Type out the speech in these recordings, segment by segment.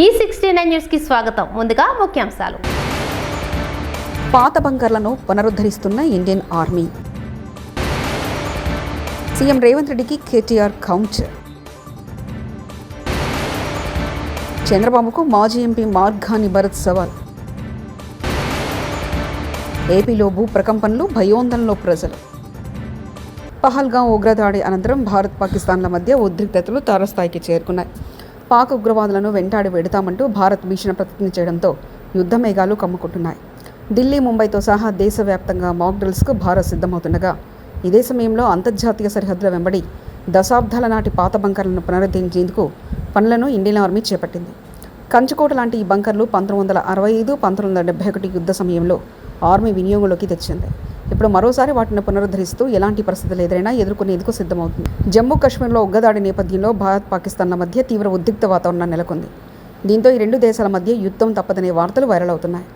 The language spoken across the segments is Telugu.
ఈ సిక్స్టీ నైన్ న్యూస్కి స్వాగతం. ముందుగా ముఖ్యాంశాలు. పాత బంకర్లను పునరుద్ధరిస్తున్న ఇండియన్ ఆర్మీ. సీఎం రేవంత్ రెడ్డికి కేటీఆర్ కౌంట్ చంద్రబాబుకు మాజీ ఎంపీ మార్గాని భరత్ సవాల్. ఏపీలో భూ ప్రకంపనలు భయోందనలో ప్రజలు. పహల్గాం ఉగ్రదాడి అనంతరం భారత్ పాకిస్తాన్ల మధ్య ఉద్రిక్తతలు తారస్థాయికి చేరుకున్నాయి. పాక్ ఉగ్రవాదులను వెంటాడి వెడతామంటూ భారత్ భీషణ ప్రతిజ్ఞ చేయడంతో యుద్ధ మేఘాలు కమ్ముకుంటున్నాయి. ఢిల్లీ ముంబైతో సహా దేశవ్యాప్తంగా మాక్డ్రిల్స్కు భారత్ సిద్ధమవుతుండగా ఇదే సమయంలో అంతర్జాతీయ సరిహద్దుల వెంబడి దశాబ్దాల నాటి పాత బంకర్లను పునరుద్ధరించేందుకు పనులను ఇండియన్ ఆర్మీ చేపట్టింది. కంచుకోట లాంటి ఈ బంకర్లు పంతొమ్మిది వందల అరవై ఐదు పంతొమ్మిది వందల డెబ్బై ఒకటి యుద్ధ సమయంలో ఆర్మీ వినియోగంలోకి తెచ్చింది. ఇప్పుడు మరోసారి వాటిని పునరుద్ధరిస్తూ ఎలాంటి పరిస్థితులు ఎదురైనా ఎదుర్కొనేందుకు సిద్ధమవుతుంది. జమ్మూ కాశ్మీర్లో ఉగ్గదాడి నేపథ్యంలో భారత్ పాకిస్తాన్ల మధ్య తీవ్ర ఉద్రిక్త వాతావరణం నెలకొంది. దీంతో ఈ రెండు దేశాల మధ్య యుద్ధం తప్పదనే వార్తలు వైరల్ అవుతున్నాయి.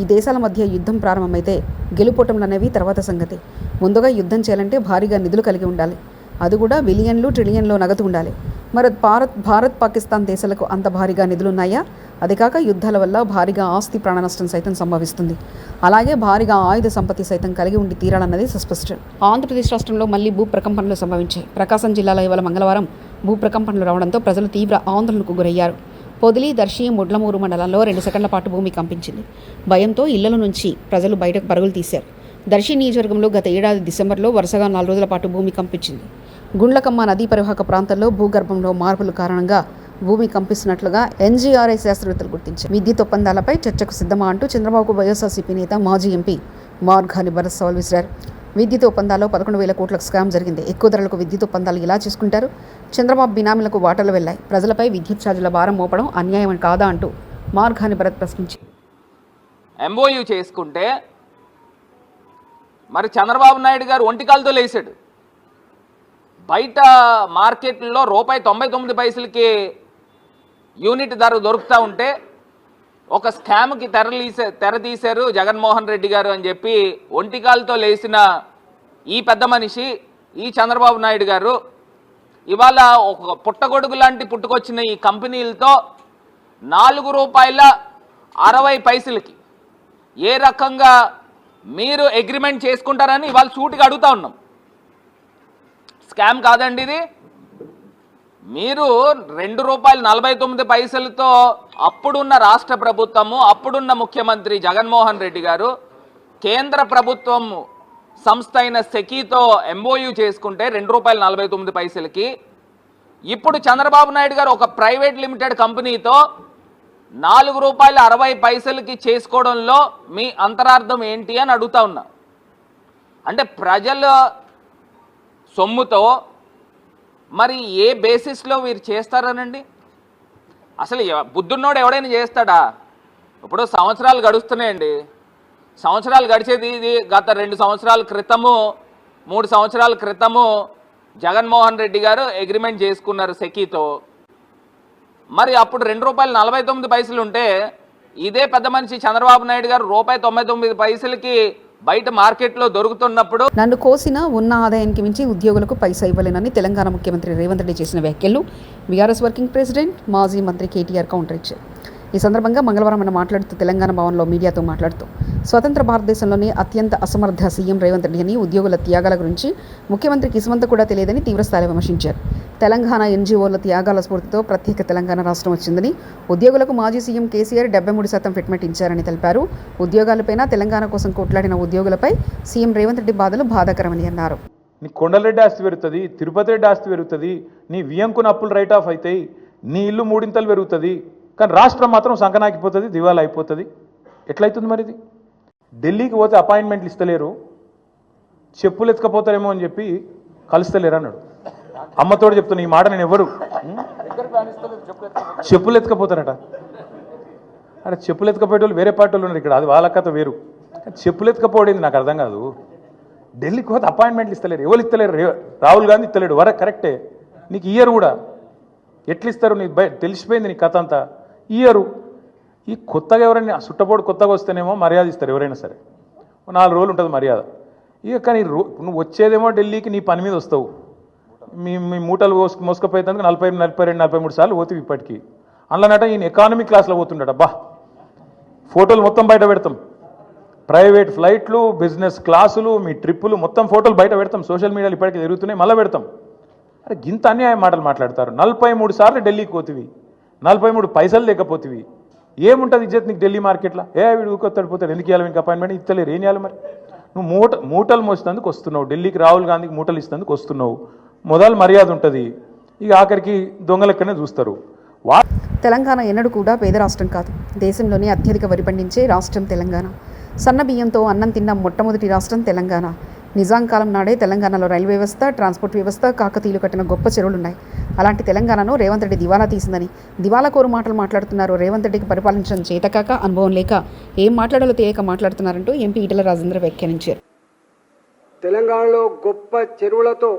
ఈ దేశాల మధ్య యుద్ధం ప్రారంభమైతే గెలుపోటములు అనేవి తర్వాత సంగతి. ముందుగా యుద్ధం చేయాలంటే భారీగా నిధులు కలిగి ఉండాలి. అది కూడా బిలియన్లు ట్రిలియన్లో నగదు ఉండాలి. మరి భారత్ భారత్ పాకిస్తాన్ దేశాలకు అంత భారీగా నిధులున్నాయా? అదికాక యుద్ధాల వల్ల భారీగా ఆస్తి ప్రాణ నష్టం సైతం సంభవిస్తుంది. అలాగే భారీగా ఆయుధ సంపత్తి సైతం కలిగి ఉండి తీరాలన్నది సుస్పష్టం. ఆంధ్రప్రదేశ్ రాష్ట్రంలో మళ్ళీ భూ ప్రకంపనలు సంభవించాయి. ప్రకాశం జిల్లాలో ఇవాళ మంగళవారం భూ ప్రకంపనలు రావడంతో ప్రజలు తీవ్ర ఆందోళనకు గురయ్యారు. పొదిలి దర్శి ముడ్లమూరు మండలంలో రెండు సెకండ్ల పాటు భూమి కంపించింది. భయంతో ఇళ్ళ నుంచి ప్రజలు బయటకు పరుగులు తీశారు. దర్శి నియోజకవర్గంలో గత ఏడాది డిసెంబర్లో వరుసగా నాలుగు రోజుల పాటు భూమి కంపించింది. గుండ్లకమ్మ నదీ పరివాహక ప్రాంతాల్లో భూగర్భంలో మార్పుల కారణంగా భూమి కంపిస్తున్నట్లుగా ఎన్జీఆర్ఐ శాస్త్రవేత్తలు గుర్తించారు. విద్యుత్ ఒప్పందాలపై చర్చకు సిద్ధమా అంటూ చంద్రబాబుకు వైఎస్ఆర్సీపీ నేత మాజీ ఎంపీ మార్గాని భరత్ సవాల్ విసిరారు. విద్యుత్ ఒప్పందాల్లో పదకొండు వేల కోట్లకు స్కామ్ జరిగింది. ఎక్కువ ధరలకు విద్యుత్ ఒప్పందాలు ఇలా చేసుకుంటారు? చంద్రబాబు బినామీలకు వాటాలు వెళ్ళాయి ప్రజలపై విద్యుత్ ఛార్జీల భారం మోపడం అన్యాయం కాదా అంటూ మార్గాని భరత్ ప్రశ్నించి ఎంఓయూ చేసుకుంటే మరి చంద్రబాబు నాయుడు గారు ఒంటికాలతో లేచాడు. బయట మార్కెట్లో రూపాయి తొంభై తొమ్మిది పైసలకి యూనిట్ ధర దొరుకుతూ ఉంటే ఒక స్కామ్కి తెరలీసే తెర తీశారు జగన్మోహన్ రెడ్డి గారు అని చెప్పి ఒంటికాలతో లేచిన ఈ పెద్ద మనిషి ఈ చంద్రబాబు నాయుడు గారు ఇవాళ ఒక పుట్టగొడుగు లాంటి పుట్టుకొచ్చిన ఈ కంపెనీలతో నాలుగు రూపాయల అరవై పైసలకి ఏ రకంగా మీరు అగ్రిమెంట్ చేసుకుంటారని ఇవాళ సూటిగా అడుగుతా ఉన్నాం. స్కామ్ కాదండి ఇది. మీరు రెండు రూపాయలు నలభై తొమ్మిది పైసలతో అప్పుడున్న రాష్ట్ర ప్రభుత్వము అప్పుడున్న ముఖ్యమంత్రి జగన్మోహన్ రెడ్డి గారు కేంద్ర ప్రభుత్వం సంస్థ అయిన సెకీతో ఎంఓయూ చేసుకుంటే రెండు రూపాయలు నలభై తొమ్మిది పైసలకి ఇప్పుడు చంద్రబాబు నాయుడు గారు ఒక ప్రైవేట్ లిమిటెడ్ కంపెనీతో నాలుగు రూపాయల అరవై పైసలకి చేసుకోవడంలో మీ అంతరార్థం ఏంటి అని అడుగుతా ఉన్నా. అంటే ప్రజల సొమ్ముతో మరి ఏ బేసిస్లో వీరు చేస్తారనండి? అసలు బుద్ధున్నోడు ఎవడైనా చేస్తాడా? ఇప్పుడు సంవత్సరాలు గడుస్తున్నాయండి. సంవత్సరాలు గడిచేది ఇది గత రెండు సంవత్సరాల క్రితము మూడు సంవత్సరాల క్రితము జగన్మోహన్ రెడ్డి గారు అగ్రిమెంట్ చేసుకున్నారు సెకీతో. మరి అప్పుడు రెండు రూపాయలు నలభై తొమ్మిది పైసలు ఉంటే ఇదే పెద్ద మనిషి చంద్రబాబు నాయుడు గారు రూపాయి తొంభై తొమ్మిది పైసలకి బయట మార్కెట్లో దొరుకుతున్నప్పుడు నన్ను కోసిన ఉన్న ఆదాయానికి మించి ఉద్యోగులకు పైసా ఇవ్వలేనని తెలంగాణ ముఖ్యమంత్రి రేవంత్ రెడ్డి చేసిన వ్యాఖ్యలు బీఆర్ఎస్ వర్కింగ్ ప్రెసిడెంట్ మాజీ మంత్రి కేటీఆర్ కౌంటర్ ఇచ్చారు. ఈ సందర్భంగా మంగళవారం ఆయన మాట్లాడుతూ తెలంగాణ భవన్లో మీడియాతో మాట్లాడుతూ స్వతంత్ర భారతదేశంలోనే అత్యంత అసమర్థ సీఎం రేవంత్ రెడ్డి అని ఉద్యోగుల త్యాగాల గురించి ముఖ్యమంత్రి కిసుమంత కూడా తెలియదని తీవ్రస్థాయిలో విమర్శించారు. తెలంగాణ ఎన్జీఓల త్యాగాల స్ఫూర్తితో ప్రత్యేక తెలంగాణ రాష్ట్రం వచ్చిందని ఉద్యోగులకు మాజీ సీఎం కేసీఆర్ డెబ్బై మూడు శాతం ఫిట్మెంట్ ఇచ్చారని తెలిపారు. ఉద్యోగాలపైన తెలంగాణ కోసం కొట్లాడిన ఉద్యోగులపై సీఎం రేవంత్ రెడ్డి బాధలు బాధాకరమని అన్నారు. నీ కొండలరెడ్డి ఆస్తి పెరుగుతుంది తిరుపతి రెడ్డి ఆస్తి పెరుగుతుంది నీ వియంకున అప్పులు రైట్ ఆఫ్ అవుతాయి నీ ఇల్లు మూడింతలు పెరుగుతుంది కానీ రాష్ట్రం మాత్రం సంకనాకిపోతుంది దివాలా అయిపోతుంది. ఎట్లయితుంది మరి ఇది ఢిల్లీకి పోతే అపాయింట్మెంట్లు ఇస్తలేరు చెప్పులు ఎత్తుకపోతారేమో అని చెప్పి కలుస్తలేరు అన్నాడు. అమ్మతోడు చెప్తున్నా ఈ మాట నేను ఎవరు? చెప్పులు ఎత్తుకపోతారట. అరే చెప్పులు ఎత్తుకపోయేటోళ్ళు వేరే పార్టీ వాళ్ళు ఉన్నారు ఇక్కడ. అది వాళ్ళ కథ వేరు. కానీ చెప్పులు ఎత్తుకపోవడం నాకు అర్థం కాదు. ఢిల్లీకి పోతే అపాయింట్మెంట్లు ఇస్తలేరు. ఎవరు ఇస్తలేరు? రే- రాహుల్ గాంధీ ఇస్తలేడు. వర కరెక్టే. నీకు ఇయ్యరు కూడా. ఎట్లా ఇస్తారు నీకు బయ తెలిసిపోయింది నీ కథ అంతా. ఇయ్యరు ఈ కొత్తగా ఎవరైనా సుట్టపోడు కొత్తగా వస్తేనేమో మర్యాద ఇస్తారు ఎవరైనా సరే. ఓ నాలుగు రోజులు ఉంటుంది మర్యాద. ఇక కానీ నువ్వు వచ్చేదేమో ఢిల్లీకి నీ పని మీద వస్తావు. మీ మీ మూటలు మోసు మోసుకపోయేందుకు నలభై నలభై రెండు నలభై మూడు సార్లు పోతుంది ఇప్పటికీ. అందులోనట ఈయన ఎకానమీ క్లాస్లో పోతుండడబ్బా ఫోటోలు మొత్తం బయట పెడతాం. ప్రైవేట్ ఫ్లైట్లు బిజినెస్ క్లాసులు మీ ట్రిప్పులు మొత్తం ఫోటోలు బయట పెడతాం. సోషల్ మీడియాలో ఇప్పటికీ తిరుగుతున్నాయి మళ్ళీ పెడతాం. అరే గింత అన్యాయం మాటలు మాట్లాడతారు. నలభై మూడు సార్లు ఢిల్లీకి పోతివి. నలభై మూడు పైసలు లేకపోతివి. ఏముంటుంది ఇజ్జత్ నీకు ఢిల్లీ మార్కెట్లో? ఏ వీడు ఊకొత్తాడు పోతాడు. ఎందుకు ఇవ్వాలి మీకు అపాయింట్మెంట్ ఇస్తలేరు ఏం చేయాలి మరి? నువ్వు మూట మూటలు మోసినందుకు వస్తున్నావు. ఢిల్లీకి రాహుల్ గాంధీకి మూటలు ఇస్తున్నందుకు వస్తున్నావు. మొదలు మర్యాద ఉంటుంది. ఇక ఆఖరికి దొంగలెక్కనే చూస్తారు. వా తెలంగాణ ఎన్నడూ కూడా పేద రాష్ట్రం కాదు. దేశంలోనే అత్యధిక వరి పండించే రాష్ట్రం తెలంగాణ. సన్న బియ్యంతో అన్నం తిన్న మొట్టమొదటి రాష్ట్రం తెలంగాణ. నిజాం కాలం నాడే తెలంగాణలో రైలు వ్యవస్థ ట్రాన్స్పోర్ట్ వ్యవస్థ కాకతీయులు కట్టిన గొప్ప చెరువులున్నాయి. అలాంటి తెలంగాణను రేవంత్ రెడ్డి దివాలా తీసిందని. దివాలా కోరు మాటలు మాట్లాడుతున్నారు రేవంత్ రెడ్డికి పరిపాలించడం చేతకాక అనుభవం లేక ఏం మాట్లాడాలో తెలియక మాట్లాడుతున్నారంటూ ఎంపీ ఈటల రాజేంద్ర వ్యాఖ్యానించారు. తెలంగాణలో గొప్ప చెరువులతో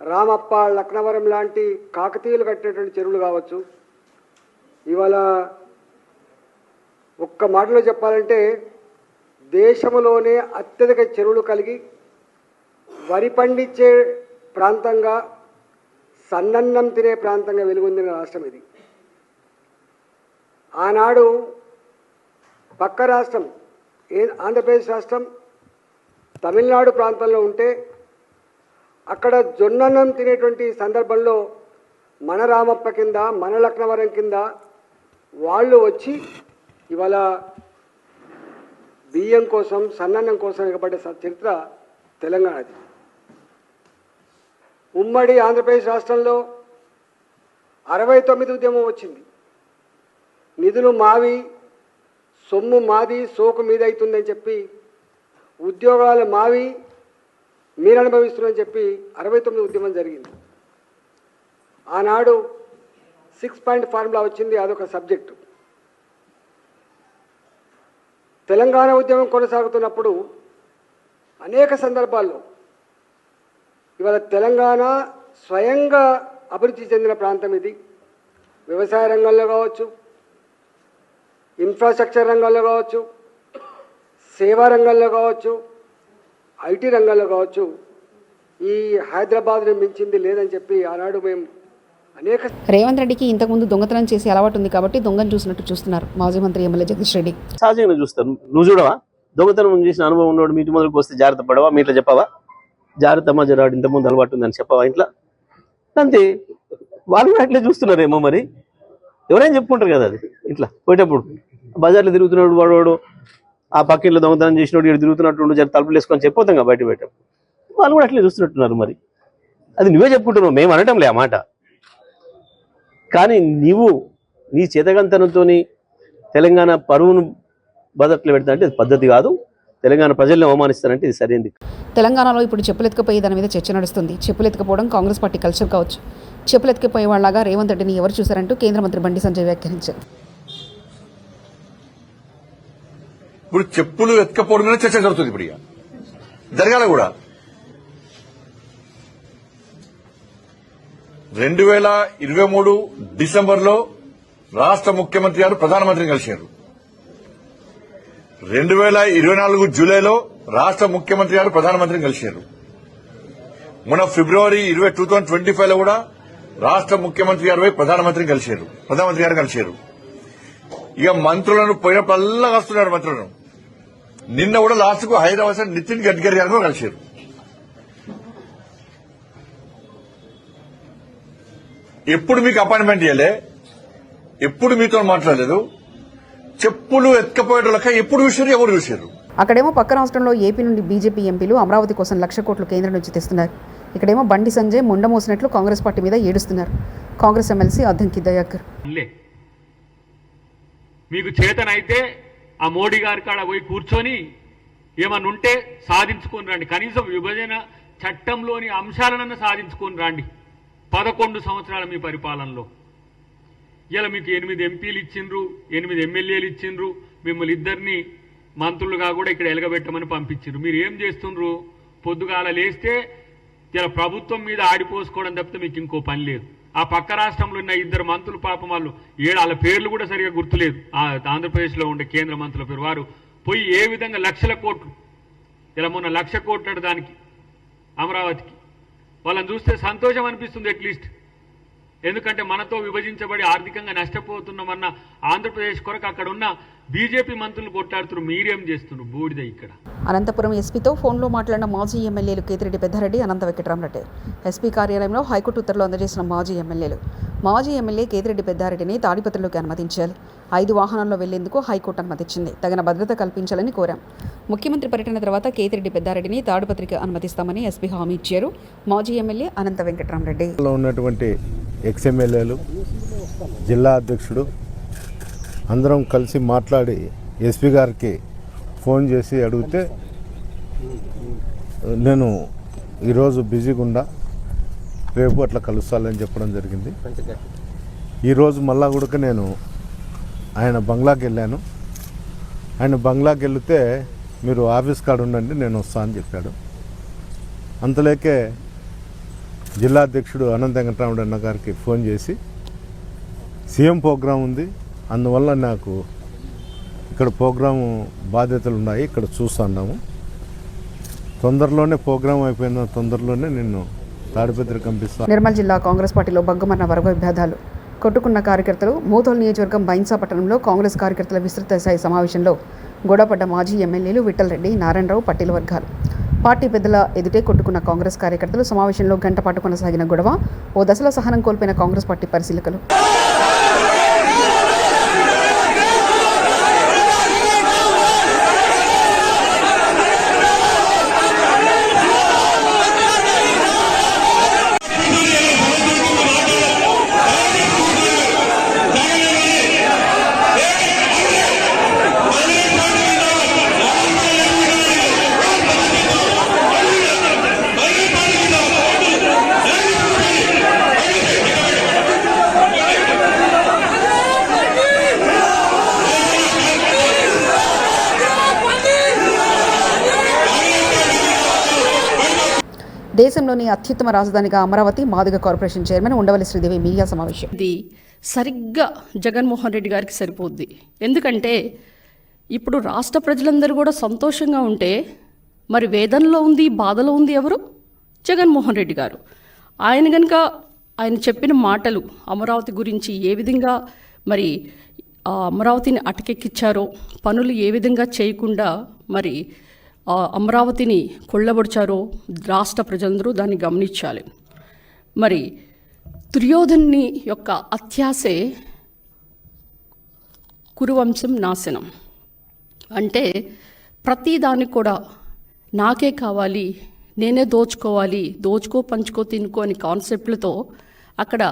రామప్ప లక్నవరం లాంటి కాకతీయులు కట్టినటువంటి చెరువులు కావచ్చు. ఇవాళ ఒక్క మాటలో చెప్పాలంటే దేశంలోనే అత్యధిక చెరువులు కలిగి వరి పండించే ప్రాంతంగా సన్నన్నం తినే ప్రాంతంగా వెలుగొందిన రాష్ట్రం ఇది. ఆనాడు పక్క రాష్ట్రం ఏ ఆంధ్రప్రదేశ్ రాష్ట్రం తమిళనాడు ప్రాంతంలో ఉంటే అక్కడ జొన్నన్నం తినేటువంటి సందర్భంలో మన రామప్ప కింద మన లక్నవరం కింద వాళ్ళు వచ్చి ఇవాళ బియ్యం కోసం సన్నన్నం కోసం ఎగబడ్డ చరిత్ర తెలంగాణది. ఉమ్మడి ఆంధ్రప్రదేశ్ రాష్ట్రంలో అరవై తొమ్మిది ఉద్యమం వచ్చింది. నిధులు మావి సొమ్ము మాది సోకు మీద అవుతుందని చెప్పి ఉద్యోగాలు మావి మీరు అనుభవిస్తున్నారని చెప్పి అరవై తొమ్మిది ఉద్యమం జరిగింది. ఆనాడు సిక్స్ పాయింట్ ఫార్ములా వచ్చింది అదొక సబ్జెక్టు తెలంగాణ ఉద్యమం కొనసాగుతున్నప్పుడు అనేక సందర్భాల్లో ఇవాళ తెలంగాణ స్వయంగా అభివృద్ధి చెందిన ప్రాంతం ఇది. వ్యవసాయ రంగంలో కావచ్చు ఇన్ఫ్రాస్ట్రక్చర్ రంగంలో కావచ్చు సేవా రంగంలో కావచ్చు ఐటీ రంగంలో కావచ్చు ఈ హైదరాబాద్ని మించింది లేదని చెప్పి ఆనాడు మేము అనేక రేవంత్ రెడ్డికి ఇంతకుముందు దొంగతనం చేసే అలవాటు ఉంది కాబట్టి దొంగను చూసినట్టు చూస్తున్నారు మాజీ మంత్రి ఎమ్మెల్యే జగదీష్ రెడ్డి. సహజంగా చూస్తారు నువ్వు చూడవా? దొంగతనం చేసిన అనుభవం ఉన్నవాడు మీ ఇంటి ముందుకు వస్తే జాగ్రత్త పడవా? మీ ఇట్లా చెప్పవా? జాగ్రత్త మజరాడు ఇంత ముందు అలవాటు ఉందని చెప్పవా ఇంట్లో? అంతే. వాళ్ళు కూడా అట్లే చూస్తున్నారేమో మరి. ఎవరైనా చెప్పుకుంటారు కదా అది. ఇట్లా పోయేటప్పుడు బజార్లో తిరుగుతున్నాడు వాడు వాడు. ఆ పక్కింట్లో దొంగతనం చేసినోడు ఇటు తిరుగుతున్నట్టు జర తలుపులు వేసుకొని చెప్పొద్దాం కదా బయట పెట్టాం వాళ్ళు కూడా అట్లే చూస్తున్నట్టున్నారు మరి. అది నువ్వే చెప్పుకుంటున్నావు మేము అనటంలే ఆ మాట. కానీ నీవు నీ చేతగంతనంతో తెలంగాణ పరువును బదట్లు పెడతా అంటే పద్ధతి కాదు. తెలంగాణ ప్రజల్ని అవమానిస్తానంటే ఇది సరైనది తెలంగాణలో ఇప్పుడు చెప్పులెత్తుకపోయే దాని మీద చర్చ నడుస్తుంది. చెప్పులెత్తుకపోవడం కాంగ్రెస్ పార్టీ కల్చర్ కావచ్చు. చెప్పులెత్తుకపోయే వాళ్ళగా రేవంత్ రెడ్డిని ఎవరు చూశారంటూ కేంద్ర మంత్రి బండి సంజయ్ వ్యాఖ్యానించారు. ఇప్పుడు చెప్పులు వెతకపోవడం మీద చర్చ జరుగుతుంది ఇప్పుడు ఇక. జరగాల కూడా. రెండు వేల ఇరవై మూడు డిసెంబర్లో రాష్ట్ర ముఖ్యమంత్రి గారు ప్రధానమంత్రిని కలిశారు. రెండు వేల ఇరవై నాలుగు జూలైలో రాష్ట్ర ముఖ్యమంత్రి గారు ప్రధానమంత్రిని కలిశారు. మొన్న ఫిబ్రవరి ఇరవై టూ థౌసండ్ ట్వంటీ ఫైవ్లో కూడా రాష్ట్ర ముఖ్యమంత్రి గారు ప్రధానమంత్రిని కలిశారు. ప్రధానమంత్రి గారు కలిశారు. ఇక మంత్రులను పోయినప్పుడల్లా వస్తున్నారు మంత్రులను. నిన్న కూడా లాస్ట్కు హైదరాబాద్ సార్ నితిన్ గడ్కరీ గారు కూడా కలిశారు. ఎప్పుడు మీకు అపాయింట్మెంట్ ఇవ్వలే ఎప్పుడు మీతో మాట్లాడలేదు? చెప్పులు ఎత్తుకపోయేటోళ్ళక ఎప్పుడు చూసారు ఎవరు చూసారు అక్కడేమో పక్క రాష్ట్రంలో ఏపీ నుండి బీజేపీ ఎంపీలు అమరావతి కోసం లక్ష కోట్లు కేంద్రం నుంచి తెస్తున్నారు. ఇక్కడేమో బండి సంజయ్ ముండ మోసినట్లు కాంగ్రెస్ పార్టీ మీద ఏడుస్తున్నారు. కాంగ్రెస్ ఎమ్మెల్సీ అద్దంకి దయాకర్. లే. మీకు చేతనైతే ఆ మోడీ గారి కాడ పోయి కూర్చొని ఏమన్నా ఉంటే సాధించుకొని రండి. కనీసం విభజన చట్టంలోని అంశాలనన్నా సాధించుకొని రండి. పదకొండు సంవత్సరాల మీ పరిపాలనలో. ఇలా మీకు ఎనిమిది ఎంపీలు ఇచ్చిండ్రు ఎనిమిది ఎమ్మెల్యేలు ఇచ్చిండ్రు మిమ్మల్ని ఇద్దరిని మంత్రులుగా కూడా ఇక్కడ ఎలగబెట్టమని పంపించిండ్రు. మీరు ఏం చేస్తుండ్రు? పొద్దుగాల లేస్తే ఇలా ప్రభుత్వం మీద ఆడిపోసుకోవడం తప్పితే మీకు ఇంకో పని లేదు. ఆ పక్క రాష్ట్రంలో ఉన్న ఇద్దరు మంత్రులు పాపం వాళ్ళు ఏడు వాళ్ళ పేర్లు కూడా సరిగా గుర్తులేదు. ఆ ఆంధ్రప్రదేశ్లో ఉండే కేంద్ర మంత్రుల పేరు. వారు పోయి ఏ విధంగా లక్షల కోట్లు ఇలా మొన్న లక్ష కోట్లు దానికి అమరావతికి. వాళ్ళని చూస్తే సంతోషం అనిపిస్తుంది అట్లీస్ట్. ఎందుకంటే మనతో విభజించబడి ఆర్థికంగా నష్టపోతున్నామన్న ఆంధ్రప్రదేశ్ కొరకు అక్కడ ఉన్న బీజేపీ మంత్రులు కొట్లాడుతున్నారు. మీరేం చేస్తున్నారు? బూడిద ఇక్కడ. అనంతపురం ఎస్పీతో ఫోన్లో మాట్లాడిన మాజీ ఎమ్మెల్యేలు కేతిరెడ్డి పెద్దారెడ్డి అనంత వెంకటరామరెడ్డి. ఎస్పీ కార్యాలయంలో హైకోర్టు ఉత్తర్వులు అందజేసిన మాజీ ఎమ్మెల్యేలు. మాజీ ఎమ్మెల్యే కేతిరెడ్డి పెద్దారెడ్డిని తాడిపత్రిలోకి అనుమతించాలి ఐదు వాహనాల్లో వెళ్ళేందుకు హైకోర్టు అనుమతిచ్చింది. తగిన భద్రత కల్పించాలని కోరాం. ముఖ్యమంత్రి పర్యటన తర్వాత కేతిరెడ్డి పెద్దారెడ్డిని తాడిపత్రికి అనుమతిస్తామని ఎస్పీ హామీ ఇచ్చారు. మాజీ ఎమ్మెల్యే అనంత వెంకటరామరెడ్డి. లో ఉన్నటువంటి ఎక్స్ఎమ్మెల్యేలు జిల్లా అధ్యక్షుడు అందరం కలిసి మాట్లాడి ఎస్పీ గారికి ఫోన్ చేసి అడిగితే నేను ఈరోజు బిజీగా ఉండా రేపు అట్లా కలుస్తాలని చెప్పడం జరిగింది. ఈరోజు మళ్ళా కూడా నేను ఆయన బంగ్లాకి వెళ్ళాను. ఆయన బంగ్లాకి వెళితే మీరు ఆఫీస్ కాడ ఉండండి నేను వస్తా అని చెప్పాడు. అంతలేకే జిల్లా అధ్యక్షుడు అనంత వెంకటరాముడు అన్న గారికి ఫోన్ చేసి సీఎం ప్రోగ్రాం ఉంది అందువల్ల నాకు ఇక్కడ ప్రోగ్రాము బాధ్యతలు ఉన్నాయి ఇక్కడ చూస్తున్నాము తొందరలోనే ప్రోగ్రాం అయిపోయిన తొందరలోనే నిన్ను తాడిపత్రి పంపిస్తాను నిర్మల్ జిల్లా కాంగ్రెస్ పార్టీలో బగ్గుమన్న వర్గ విభేదాలు. కొట్టుకున్న కార్యకర్తలు మూతోల్ నియోజకవర్గం బైన్సా పట్టణంలో కాంగ్రెస్ కార్యకర్తల విస్తృత స్థాయి సమావేశంలో గొడవపడ్డ మాజీ ఎమ్మెల్యేలు విఠలరెడ్డి నారాయణరావు పట్టిల వర్గాలు. పార్టీ పెద్దల ఎదుటే కొట్టుకున్న కాంగ్రెస్ కార్యకర్తలు సమావేశంలో గంట పాటు కొనసాగిన గొడవ ఓ దశలో సహనం కోల్పోయిన కాంగ్రెస్ పార్టీ పరిశీలకులు. అత్యుత్తమ రాజధానిగా Amaravati Madiga corporation chairman Undavalli Sridevi media సమావేశం. ఇది సరిగ్గా జగన్మోహన్ రెడ్డి గారికి సరిపోద్ది. ఎందుకంటే ఇప్పుడు రాష్ట్ర ప్రజలందరూ కూడా సంతోషంగా ఉంటే మరి వేదనలో ఉంది బాధలో ఉంది ఎవరు? జగన్మోహన్ రెడ్డి గారు. ఆయన కనుక ఆయన చెప్పిన మాటలు అమరావతి గురించి ఏ విధంగా మరి ఆ అమరావతిని అటకెక్కిచ్చారో పనులు ఏ విధంగా చేయకుండా మరి అమరావతిని కొల్లబడిచారో రాష్ట్ర ప్రజలందరూ దాన్ని గమనించాలి. మరి దుర్యోధన్ని యొక్క అత్యాసే కురువంశం నాశనం. అంటే ప్రతి దానికి కూడా నాకే కావాలి నేనే దోచుకోవాలి దోచుకో పంచుకో తినుకో అని కాన్సెప్ట్లతో అక్కడ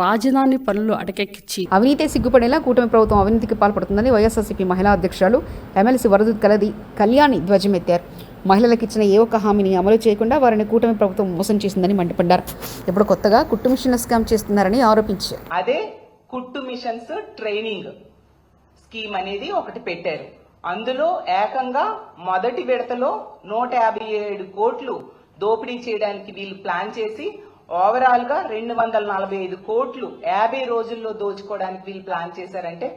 రాజధాని పనులు అటకెక్కించి అవినీతి సిగ్గుపడేలా కూటమి ప్రభుత్వం అవినీతికి పాల్పడుతుందని వైఎస్ఆర్సీపీ మహిళా అధ్యక్షురాలు ఎమ్మెల్సీ వరదు కలది కళ్యాణి ధ్వజమెత్తారు. మహిళలకు ఇచ్చిన ఏ ఒక్క హామీని అమలు చేయకుండా వారిని కూటమి ప్రభుత్వం మోసం చేసిందని మండిపడ్డారు. ఇప్పుడు కొత్తగా కుట్టు మిషన్ల స్కామ్ చేస్తున్నారని ఆరోపించారు. అదే కుట్టు మిషన్స్ ట్రైనింగ్ స్కీమ్ అనేది ఒకటి పెట్టారు. అందులో ఏకంగా మొదటి విడతలో నూట యాభై ఏడు కోట్లు దోపిడీ చేయడానికి వీళ్ళు ప్లాన్ చేసి ఓవరాల్గా రెండు వందల నలభై ఐదు కోట్లు యాభై రోజుల్లో దోచుకోవడానికి వీళ్ళు ప్లాన్ చేశారంటే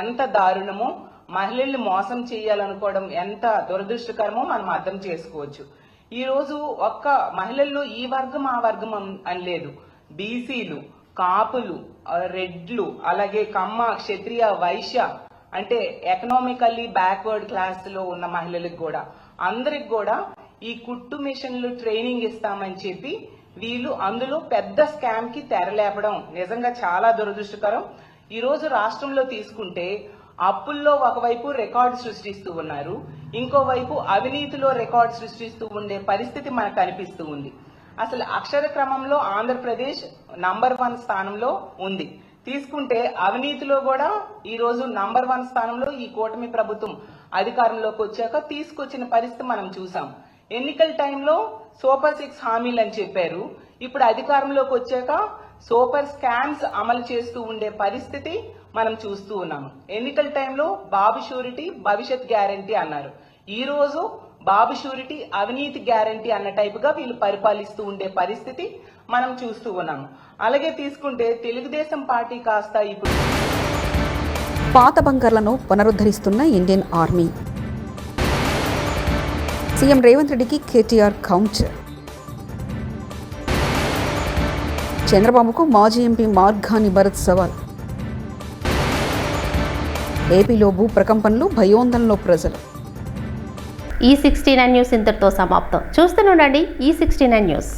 ఎంత దారుణమో మహిళల్ని మోసం చేయాలనుకోవడం ఎంత దురదృష్టకరమో మనం అర్థం చేసుకోవచ్చు. ఈ రోజు ఒక్క మహిళల్లో ఈ వర్గం ఆ వర్గం అని లేదు బీసీలు కాపులు రెడ్లు అలాగే కమ్మ క్షత్రియ వైశ్య అంటే ఎకనామికల్లీ బ్యాక్వర్డ్ క్లాస్లో ఉన్న మహిళలకు కూడా అందరికి కూడా ఈ కుట్టు మిషన్లు ట్రైనింగ్ ఇస్తామని చెప్పి వీళ్ళు అందులో పెద్ద స్కామ్కి తెరలేపడం నిజంగా చాలా దురదృష్టకరం. ఈ రోజు రాష్ట్రంలో తీసుకుంటే అప్పుల్లో ఒకవైపు రికార్డు సృష్టిస్తూ ఉన్నారు ఇంకోవైపు అవినీతిలో రికార్డు సృష్టిస్తూ ఉండే పరిస్థితి మనకు కనిపిస్తూ ఉంది. అసలు అక్షర క్రమంలో ఆంధ్రప్రదేశ్ నంబర్ వన్ స్థానంలో ఉంది. తీసుకుంటే అవినీతిలో కూడా ఈ రోజు నంబర్ వన్ స్థానంలో ఈ కూటమి ప్రభుత్వం అధికారంలోకి వచ్చాక తీసుకొచ్చిన పరిస్థితి మనం చూసాం. ఎన్నికల టైంలో సూపర్ సిక్స్ హామీలు అని చెప్పారు. ఇప్పుడు అధికారంలోకి వచ్చాక సూపర్ స్కామ్స్ అమలు చేస్తూ ఉండే పరిస్థితి మనం చూస్తూ ఉన్నాము ఎన్నికల టైంలో బాబు షూరిటీ భవిష్యత్ గ్యారంటీ అన్నారు. ఈ రోజు బాబు షూరిటీ అవినీతి గ్యారంటీ అన్న టైపుగా వీళ్ళు పరిపాలిస్తూ ఉండే పరిస్థితి మనం చూస్తూ ఉన్నాము అలాగే తీసుకుంటే తెలుగుదేశం పార్టీ కాస్త ఇప్పుడు పాత బంకర్లను పునరుద్ధరిస్తున్న ఇండియన్ ఆర్మీ. సీఎం రేవంత్ రెడ్డికి కేటీఆర్ కౌంటర్. చంద్రబాబుకు మాజీ ఎంపీ మార్గాని భరత్ సవాల్. ఏపీలో భూ ప్రకంపనలు భయోందనలో ప్రజలు. ఈ సిక్స్టీ నైన్ న్యూస్ ఇంతటితో సమాప్తం. చూస్తూనే ఉండండి ఈ సిక్స్టీ నైన్ న్యూస్.